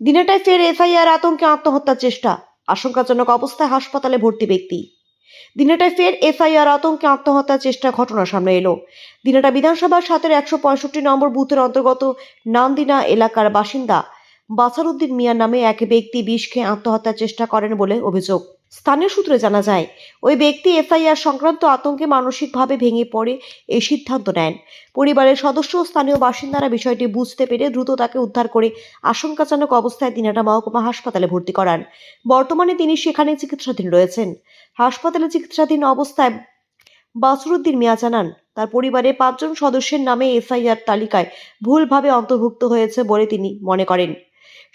দিনেটায় ফের এফআইআর আতঙ্কে আত্মহত্যার চেষ্টা। আশঙ্কাজনক অবস্থায় হাসপাতালে ভর্তি ব্যক্তি। দিনেটায় ফের এফআইআর আতঙ্কে আত্মহত্যার চেষ্টা ঘটনা সামনে এলো। দিনেটা বিধানসভার সাতের একশো পঁয়ষট্টি নম্বর বুথের অন্তর্গত নান্দিনা এলাকার বাসিন্দা বাসারুদ্দিন মিয়া নামে এক ব্যক্তি বিষ খেয়ে আত্মহত্যার চেষ্টা করেন বলে অভিযোগ। স্থানীয় সূত্রে জানা যায়, ওই ব্যক্তি এফআইআর সংক্রান্ত আতঙ্কে মানসিকভাবে ভেঙে পড়ে এই সিদ্ধান্ত নেন। পরিবারের সদস্য ও স্থানীয় বাসিন্দারা বিষয়টি বুঝতে পেরে দ্রুত তাকে উদ্ধার করে আশঙ্কাজনক অবস্থায় দিনাটা মহকুমা হাসপাতালে ভর্তি করান। বর্তমানে তিনি সেখানে চিকিৎসাধীন রয়েছেন। হাসপাতালে চিকিৎসাধীন অবস্থায় বাসরুদ্দিন মিয়া জানান, তার পরিবারে পাঁচজন সদস্যের নামে এফআইআর তালিকায় ভুলভাবে অন্তর্ভুক্ত হয়েছে বলে তিনি মনে করেন।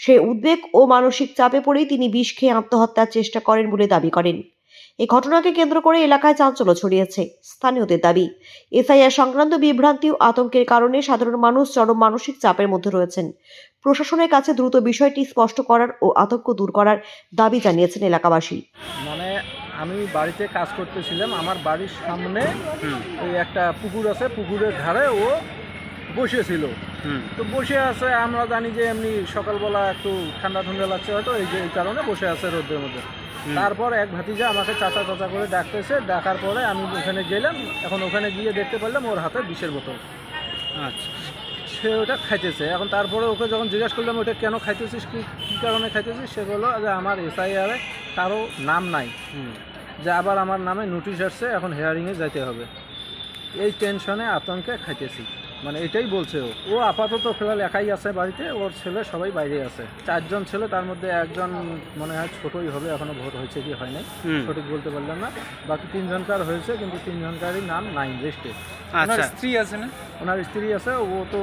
সেই উদ্বেগ ও মানসিক চাপে পড়েই তিনি বিষ খেয়ে আত্মহত্যার চেষ্টা করেন বলে দাবি করেন। এই ঘটনাকে কেন্দ্র করে এলাকায় চাঞ্চল্য ছড়িয়েছে। স্থানীয়দের দাবি এসআইআর সংক্রান্ত বিভ্রান্তি ও আতঙ্কের কারণে সাধারণ মানুষ চরম মানসিক চাপের মধ্যে রয়েছেন। প্রশাসনের কাছে দ্রুত বিষয়টি স্পষ্ট করার ও আতঙ্ক দূর করার দাবি জানিয়েছেন এলাকাবাসী। মানে আমি বাড়িতে কাজ করতেছিলাম। আমার বাড়ির সামনে ওই একটা পুকুর আছে পুকুরের ধারে ও বসেছিল। তো বসে আছে আমরা জানি যে এমনি সকালবেলা একটু ঠান্ডা ঠান্ডা লাগছে হয়তো এই যে এই কারণে বসে আছে রোদের মধ্যে। তারপর এক ভাতিজা আমাকে চাচা চাচা করে ডাকতেছে ডাকার পরে আমি ওখানে গেলাম এখন ওখানে গিয়ে দেখতে পারলাম ওর হাতে বিষের বোতল। আচ্ছা। সে ওটা খাইতেছে। এখন তারপরে ওকে যখন জিজ্ঞাসা করলাম ওটা কেন খাইতেছিস? কি কী কারণে খাইতেছিস? সে বলল যে আমার এসআইআরে কারও নাম নাই। যে আবার আমার নামে নোটিশ আসছে এখন হেয়ারিংয়ে যাইতে হবে। এই টেনশনে আতঙ্কে খাইতেছি। মানে এটাই বলছে ও। ও আপাতত ফেরাল একাই আছে বাড়িতে ওর ছেলে সবাই বাইরে আছে। চারজন ছেলে তার মধ্যে একজন মনে হয় ছোটই হবে এখনও ভোট হয়েছে কি হয় নাই। সঠিক বলতে পারলাম না। বাকি তিনজনকার হয়েছে কিন্তু তিনজনকারই নাম নাই লিস্টে আচ্ছা। স্ত্রী আছে না? ওনার স্ত্রী আছে ও তো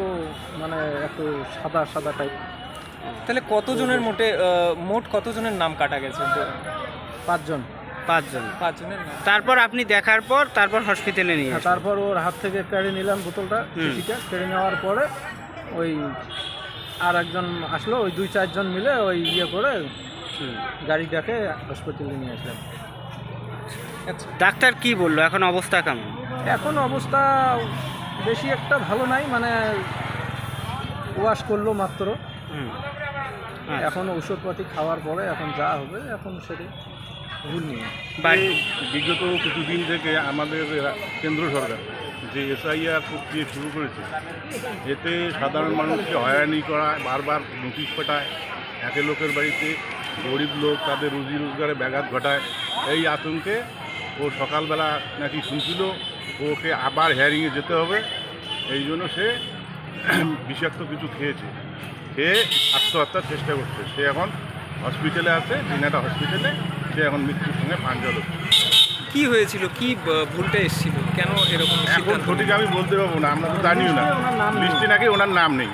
মানে একটু সাদা সাদা টাইপ তাহলে কতজনের মোটে মোট কতজনের নাম কাটা গেছে? পাঁচজন। পাঁচজন পাঁচজনের তারপর আপনি দেখার পর তারপর হসপিটালে নিয়ে হ্যাঁ, আসলেন। তারপর ওর হাত থেকে কেড়ে নিলাম বোতলটা হুম। চিঠিটা কেড়ে নেওয়ার পরে ওই আর একজন আসলো ওই দুই চারজন মিলে ওই ইয়ে করে হুম। গাড়ি ডাকে হসপিটালে নিয়ে আসলাম আচ্ছা ডাক্তার কি বলল এখন অবস্থা কেমন এখন অবস্থা বেশি একটা ভালো নাই মানে ওয়াশ করল মাত্র হুম। আচ্ছা। এখন ওষুধপাতি খাওয়ার পরে এখন যা হবে এখন সেটা ভুল নিয়ে বাড়ি বিগত কিছুদিন থেকে আমাদের কেন্দ্র সরকার যে এসআইআর প্রক্রিয়া শুরু করেছে, এতে সাধারণ মানুষকে হয়রানি করা, বারবার নোটিশ পাঠায়, একে লোকের বাড়িতে গরিব লোক তাদের রুজি রোজগারে ব্যাঘাত ঘটায়। এই আতঙ্কে ও সকালবেলা নাকি শুনছিল ওকে আবার হেয়ারিংয়ে যেতে হবে, এই জন্য সে বিষাক্ত কিছু খেয়েছে। খেয়ে আত্মহত্যার চেষ্টা করছে। সে এখন হসপিটালে আছে দিনাটা হসপিটালে সে এখন মৃত্যুর সঙ্গে পাঞ্জল কি হয়েছিল? কি ভুলটা এসেছিল? কেন এরকম এখন সঠিক আমি বলতে পারব না আমরা তো জানিও না। লিস্টে নাকি ওনার নাম নেই।